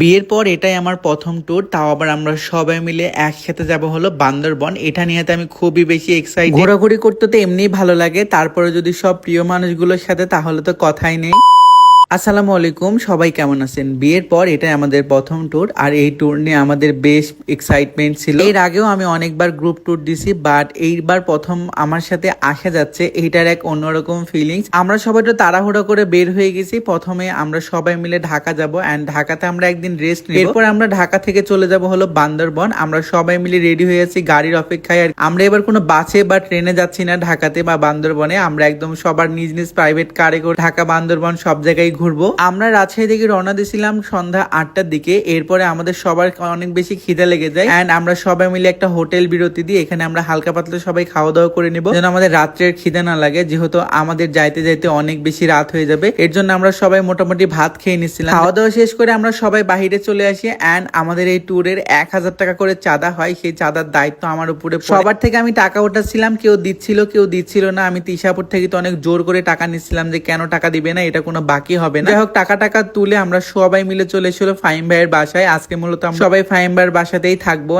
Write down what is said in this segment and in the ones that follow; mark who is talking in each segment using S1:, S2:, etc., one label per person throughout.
S1: বিয়ের পর এটাই আমার প্রথম ট্যুর তাও আবার আমরা সবাই মিলে একসাথে যাব হলো বান্দরবন। এটা নিয়ে আমি খুবই বেশি এক্সাইটেড ঘোরাঘুরি করতে তো এমনিই ভালো লাগে, তারপরে যদি সব প্রিয় মানুষগুলোর সাথে, তাহলে তো কথাই নেই। আসসালামু আলাইকুম, সবাই কেমন আছেন? বিয়ের পর এটাই আমাদের প্রথম ট্যুর আর এই ট্যুর নিয়ে আমাদের বেশ এক্সাইটমেন্ট ছিল। এর আগেও আমি অনেকবার গ্রুপ ট্যুর দিছি বাট এইবার প্রথম আমার সাথে আসা যাচ্ছে, এইটার এক অন্যরকম ফিলিংস আমরা সবাই তো তাড়াহুড়ো করে বের হয়ে গেছি, প্রথমে আমরা সবাই মিলে ঢাকা যাব অ্যান্ড ঢাকাতে আমরা একদিন রেস্ট নিব। এরপর আমরা ঢাকা থেকে চলে যাব হলো বান্দরবন, আমরা সবাই মিলে রেডি হয়ে আছি গাড়ির অপেক্ষায়, আর আমরা এবার কোনো বাসে বা ট্রেনে যাচ্ছি না ঢাকাতে বা বান্দরবনে, আমরা একদম সবার নিজ নিজ প্রাইভেট কারে করে ঢাকা, বান্দরবন সব জায়গায় ঘুরবো। আমরা রাজশাহী থেকে রওনা দিয়েছিলাম সন্ধ্যা আটটার দিকে। এরপরে আমাদের সবার অনেক বেশি খিদে লেগে যায়। অ্যান্ড আমরা সবাই মিলে একটা হোটেল বিরতি দিই এখানে আমরা হালকা পাতলা সবাই খাওয়া দাওয়া করে নিব। যেন আমাদের রাত্রের খিদে না লাগে, যেহেতু আমাদের যাইতে যাইতে অনেক বেশি রাত হয়ে যাবে। এর জন্য আমরা সবাই মোটামুটি ভাত খেয়ে নিচ্ছিলাম খাওয়া দাওয়া শেষ করে আমরা সবাই বাহিরে চলে আসি। অ্যান্ড আমাদের এই ট্যুরের এক হাজার টাকা করে চাঁদা হয়। সেই চাঁদার দায়িত্ব আমার উপরে সবার থেকে আমি টাকা ওঠাচ্ছিলাম, কেউ দিচ্ছিল কেউ দিচ্ছিল না। আমি তিশাপুর থেকে তো অনেক জোর করে টাকা নিচ্ছিলাম যে কেন টাকা দিবে না, এটা কোনো বাকি হবে না। যাই হোক টাকা টাকা তুলে আমরা সবাই মিলে চলে এসেছিল ফাইম ভাইয়ের বাসায়। আজকে মূলত আমরা সবাই ফাইম ভাইয়ের বাসাতেই থাকব।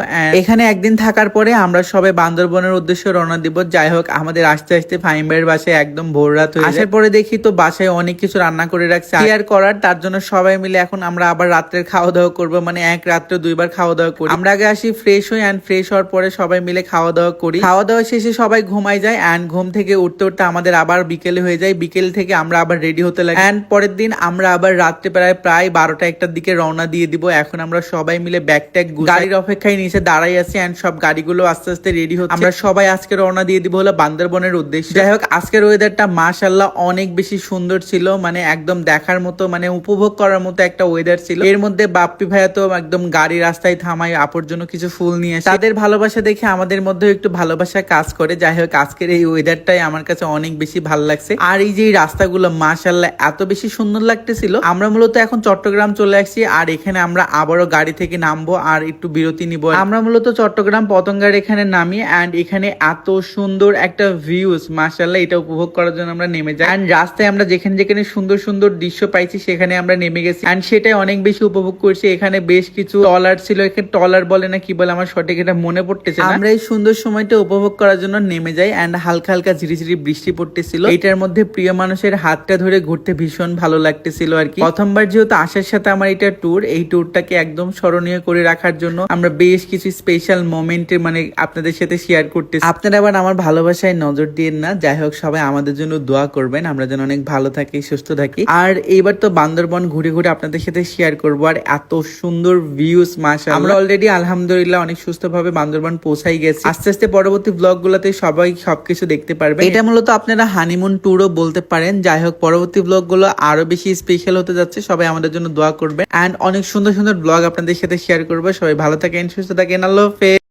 S1: এখানে একদিন থাকার পরে আমরা সবাই বান্দরবনের উদ্দেশ্যে রওনা দিব। যাই হোক আমাদের আস্তে আস্তে ফাইম ভাইয়ের বাসায় একদম ভোর রাত হয়ে আসার পরে দেখি তো বাসায় অনেক কিছু রান্না করে রাখছে। শেয়ার করার তার জন্য সবাই মিলে এখন আমরা আবার রাত্রের খাওয়া দাওয়া করব। মানে এক রাত্রে দুইবার খাওয়া দাওয়া করি। আমরা আগে আসি ফ্রেশ হই অ্যান্ড ফ্রেশ হওয়ার পরে সবাই মিলে খাওয়া দাওয়া করি। খাওয়া দাওয়া শেষে সবাই ঘুমাই যায় অ্যান্ড ঘুম থেকে উঠতে উঠতে আমাদের আবার বিকেলে হয়ে যায়। বিকেল থেকে আমরা আবার রেডি হতে লাগে। অ্যান্ড পরের দিন আমরা আবার রাত্রে প্রায় প্রায় বারোটা একটার দিকে রওনা দিয়ে দিব। এখন আমরা সবাই মিলে ব্যাগ ট্যাগ গাড়ির অপেক্ষায় নিচে দাঁড়াই আছি অ্যান্ড সব গাড়িগুলো আস্তে আস্তে রেডি হচ্ছে। আমরা সবাই আজকে রওনা দিয়ে দিব হলো বান্দরবনের উদ্দেশ্যে। যাই হোক আজকের ওয়েদারটা মাশাল্লাহ অনেক বেশি সুন্দর ছিল। মানে একদম দেখার মতো মানে উপভোগ করার মতো একটা ওয়েদার ছিল। এর মধ্যে বাপ্পি ভাইয়া তো একদম গাড়ি রাস্তায় থামাই আপুর জন্য কিছু ফুল নিয়ে আসে তাদের ভালোবাসা দেখে আমাদের মধ্যে একটু ভালোবাসা কাজ করে। যাই হোক আজকের এই ওয়েদারটাই আমার কাছে অনেক বেশি ভালো লাগছে। আর এই যে রাস্তাগুলো মাশাল্লাহ এত বেশি সুন্দর লাগতেছিল। আমরা মূলত এখন চট্টগ্রাম চলে আসছি আর এখানে আমরা আবারও গাড়ি থেকে নামবো আর একটু বিরতি নিব। আমরা মূলত চট্টগ্রাম পতঙ্গার এখানে নামি অ্যান্ড এখানে এত সুন্দর একটা ভিউজ মাশাল্লাহ এটা উপভোগ করার জন্য আমরা নেমে যাই। অ্যান্ড রাস্তায় আমরা যেখানে যেখানে সুন্দর সুন্দর দৃশ্য পাইছি, সেখানে আমরা নেমে গেছি। অ্যান্ড সেটাই অনেক বেশি উপভোগ করছি। এখানে বেশ কিছু টলার ছিল এখানে টলার বলে না কি বলে, আমার সঠিক এটা মনে পড়তেছে আমরা এই সুন্দর সময়টা উপভোগ করার জন্য নেমে যাই। অ্যান্ড হালকা হালকা ঝিরিঝিরি বৃষ্টি পড়তেছিল। এটার মধ্যে প্রিয় মানুষের হাতটা ধরে ঘুরতে ভীষণ ভালো লাগতেছিল আর কি। প্রথমবার যেহেতু আসার সাথে আমার এটা ট্যুর এই ট্যুরটাকে একদম স্মরণীয় করে রাখার জন্য আমরা বেশ কিছু স্পেশাল মোমেন্টের মানে আপনাদের সাথে শেয়ার করতে আপনারা আবার আমার ভালোবাসায় নজর দিয়েন না। যাই হোক, সবাই আমাদের জন্য দোয়া করবেন। আমরা যেন অনেক ভালো থাকি, সুস্থ থাকি। আর এইবার তো বান্দরবন ঘুরে ঘুরে আপনাদের সাথে শেয়ার করব। আর এত সুন্দর ভিউজ মাসা আমরা অলরেডি আলহামদুলিল্লাহ অনেক সুস্থভাবে বান্দরবন পৌঁছাই গেছি। আস্তে আস্তে পরবর্তী ব্লগ গুলাতে সবাই সবকিছু দেখতে পারবে এটা মূলত আপনারা হানিমুন ট্যুরও বলতে পারেন। যাই হোক, পরবর্তী ব্লগগুলো আরও বেশি স্পেশাল হতে যাচ্ছে। সবাই আমাদের জন্য দোয়া করবে অ্যান্ড অনেক সুন্দর সুন্দর ব্লগ আপনাদের সাথে শেয়ার করব। সবাই ভালো থাকেন, সুস্থ থাকেন। আল্লাহ